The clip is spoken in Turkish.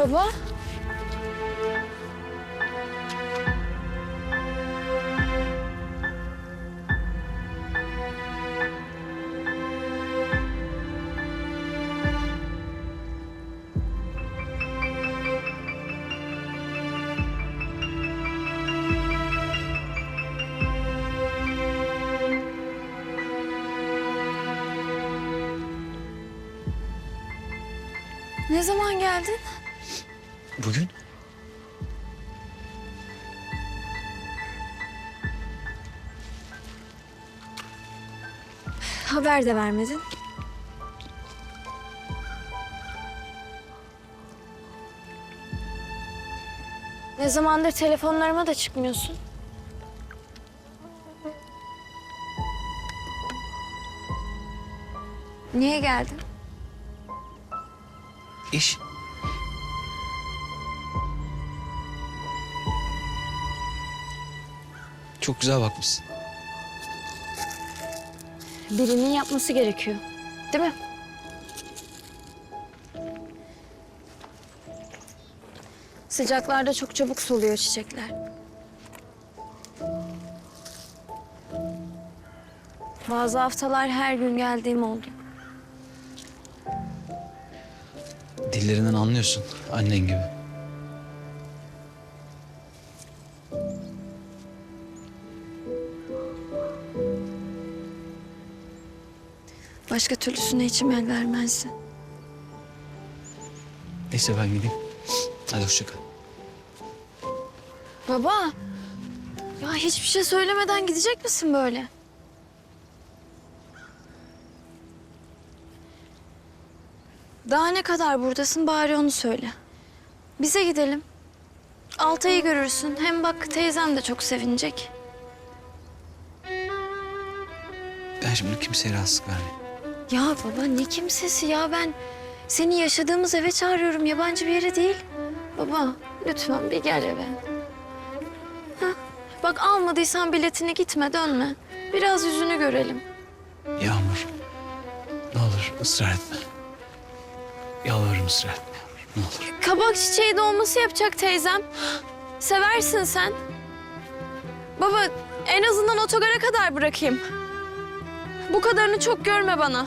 Baba. Ne zaman geldin? Bugün? Haber de vermedin. Ne zamandır telefonlarıma da çıkmıyorsun. Niye geldin? İş. Çok güzel bakmışsın. Birinin yapması gerekiyor. Değil mi? Sıcaklarda çok çabuk soluyor çiçekler. Bazı haftalar her gün geldiğim oldu. Dillerinden anlıyorsun annen gibi. Başka türlüsüne içim el vermezdi. Neyse ben gideyim. Hadi hoşça kal. Baba, ya hiçbir şey söylemeden gidecek misin böyle? Daha ne kadar buradasın bari onu söyle. Bize gidelim. Altay'ı görürsün. Hem bak teyzem de çok sevinecek. Ben şimdi kimseye rahatsızlık vermeyeyim. Ya baba ne kimsesi ya ben seni yaşadığımız eve çağırıyorum yabancı bir yere değil. Baba lütfen bir gel eve. Hah, bak almadıysan biletini gitme dönme. Biraz yüzünü görelim. Yağmur. Ne olur ısrar etme. Yalvarırım ısrar etme Yağmur. Ne olur. Kabak çiçeği dolması yapacak teyzem. Seversin sen. Baba en azından otogara kadar bırakayım. Bu kadarını çok görme bana.